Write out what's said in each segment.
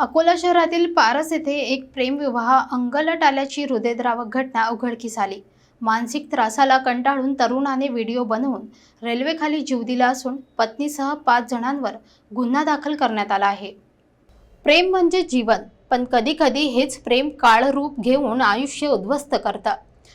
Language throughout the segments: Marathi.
अकोला शहरातील पारस येथे एक प्रेमविवाह अंगलट आल्याची हृदयद्रावक घटना उघडकीस आली. मानसिक त्रासाला कंटाळून तरुणाने व्हिडिओ बनवून रेल्वेखाली जीव दिला असून पत्नीसह पाच जणांवर गुन्हा दाखल करण्यात आला आहे. प्रेम म्हणजे जीवन पण कधी कधी हेच प्रेम काळ रूप घेऊन आयुष्य उद्ध्वस्त करतं.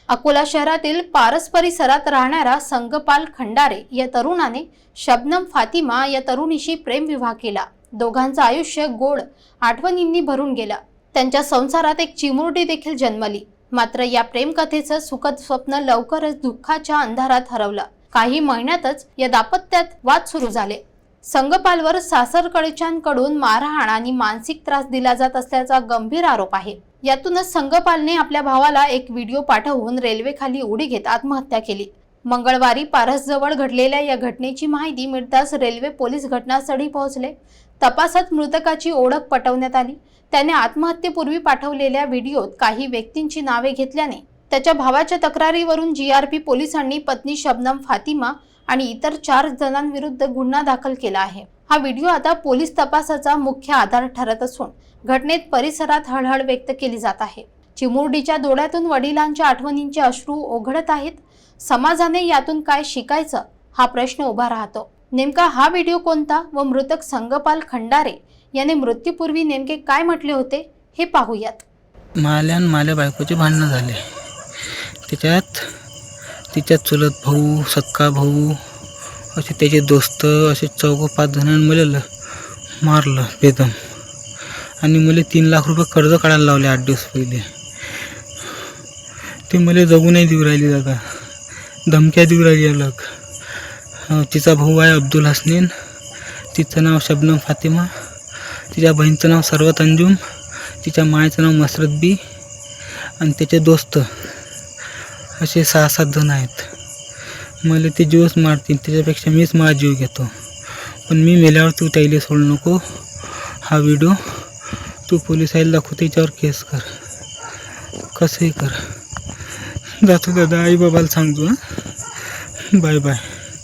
अकोला शहरातील पारस परिसरात राहणारा संगपाल खंडारे या तरुणाने शबनम फातिमा या तरुणीशी प्रेमविवाह केला. दोघांचं आयुष्य गोड आठवणींनी भरून गेलं. त्यांच्या संसारात एक चिमुरडी देखील जन्मली. मात्र या प्रेमकथेचं सुखद स्वप्न लवकरच दुःखाच्या अंधारात हरवलं. काही महिन्यातच या दाम्पत्यात वाद सुरू झाले. संगपालवर सासरकडच्यांकडून मारहाण आणि मानसिक त्रास दिला जात असल्याचा गंभीर आरोप आहे. यातूनच संगपालने आपल्या भावाला एक व्हिडिओ पाठवून रेल्वेखाली उडी घेत आत्महत्या केली. मंगळवारी पारसजवळ घडलेल्या या घटनेची माहिती मिळताच रेल्वे पोलीस घटनास्थळी पोहोचले. तपासात मृतकाची ओळख पटवण्यात आली. त्याने आत्महत्येपूर्वी पाठवलेल्या व्हिडिओत काही व्यक्तींची नावे घेतल्याने त्याच्या भावाच्या तक्रारीवरून जी आर पी पोलिसांनी पत्नी शबनम फातिमा आणि इतर चार जणांविरुद्ध गुन्हा दाखल केला आहे. हा व्हिडिओ आता पोलीस तपासाचा मुख्य आधार ठरत असून घटनेत परिसरात हळहळ व्यक्त केली जात आहे. चिमुरडीच्या डोळ्यातून वडिलांच्या आठवणींचे अश्रू ओघडत आहेत. समाजाने यातून काय शिकायचं हा प्रश्न उभा राहतो. नेमका हा व्हिडिओ कोणता व मृतक संगपाल खंडारे याने मृत्यूपूर्वी नेमके काय म्हटले होते हे पाहूयात. माल्या आणि माल्या बायकोचे भांडणं झाले. त्याच्यात तिच्या चुलत भाऊ सक्का भाऊ असे त्याचे दोस्त असे चौघ पाच जणांनी मला मारलं बेदम. आणि मला तीन लाख रुपये कर्ज काढायला लावले आठ दिवस पहिले. ते मला जगू नाही देऊ राहिली दादा. धमक्या देऊ राहिली अलग. तिचा भाऊ आहे अब्दुल हसनेन. तिचं नाव शबनम फातिमा. तिच्या बहिणीचं नाव सर्वत अंजुम. तिच्या मायेचं नाव मसरत बी. आणि त्याचे दोस्त. असे सहा सात जण आहेत. मला ते जीवच मारतील. त्याच्यापेक्षा मीच माझा जीव घेतो. पण मी मेल्यावर तू त्याला सोडू नको. हा व्हिडिओ तू पोलिसाला दाखव त्याच्यावर केस कर. कसंही कर. जातो दादा आई बाबाला सांगतो हां. Bye bye.